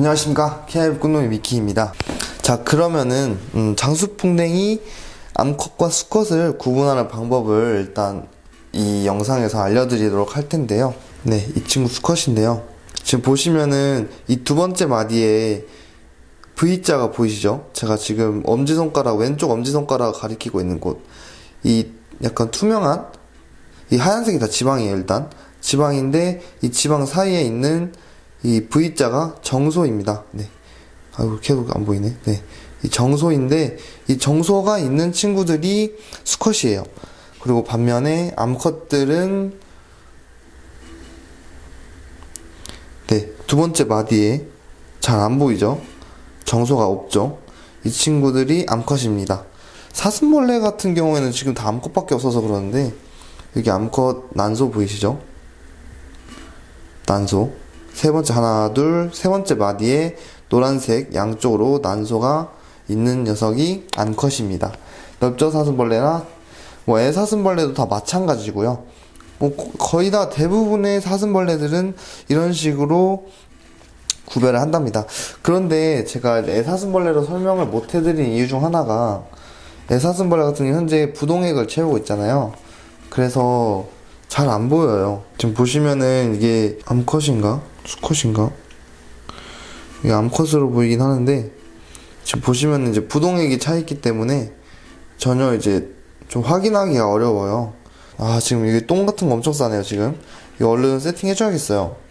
안녕하십니까? 케이브 꿈놈이 미키입니다. 자 그러면은 음, 장수풍뎅이 암컷과 수컷을 구분하는 방법을 일단 이 영상에서 알려드리도록 할 텐데요. 네 이 친구 수컷인데요. 지금 보시면은 이 두 번째 마디에 V자가 보이시죠? 제가 지금 엄지손가락 왼쪽 엄지손가락 가리키고 있는 곳. 이 약간 투명한? 이 하얀색이 다 지방이에요 일단. 지방인데 이 지방 사이에 있는 이 V자가 정소입니다. 네. 아이고 계속 안 보이네. 네 이 정소인데 이 정소가 있는 친구들이 수컷이에요. 그리고 반면에 암컷들은 네 두 번째 마디에 잘 안 보이죠? 정소가 없죠? 이 친구들이 암컷입니다. 사슴벌레 같은 경우에는 지금 다 암컷밖에 없어서 그러는데 여기 암컷 난소 보이시죠? 난소 세 번째 하나 둘 세 번째 마디에 노란색 양쪽으로 난소가 있는 녀석이 암컷입니다. 넓적 사슴벌레나 뭐 애사슴벌레도 다 마찬가지고요. 뭐 거- 거의 다 대부분의 사슴벌레들은 이런 식으로 구별을 한답니다. 그런데 제가 애사슴벌레로 설명을 못 해드린 이유 중 하나가 애사슴벌레 같은 경우 현재 부동액을 채우고 있잖아요. 그래서 잘 안 보여요. 지금 보시면은 이게 암컷인가? 수컷인가? 이게 암컷으로 보이긴 하는데 지금 보시면 이제 부동액이 차 있기 때문에 전혀 이제 좀 확인하기가 어려워요. 아 지금 이게 똥 같은 거 엄청 싸네요 지금. 이거 얼른 세팅해줘야겠어요.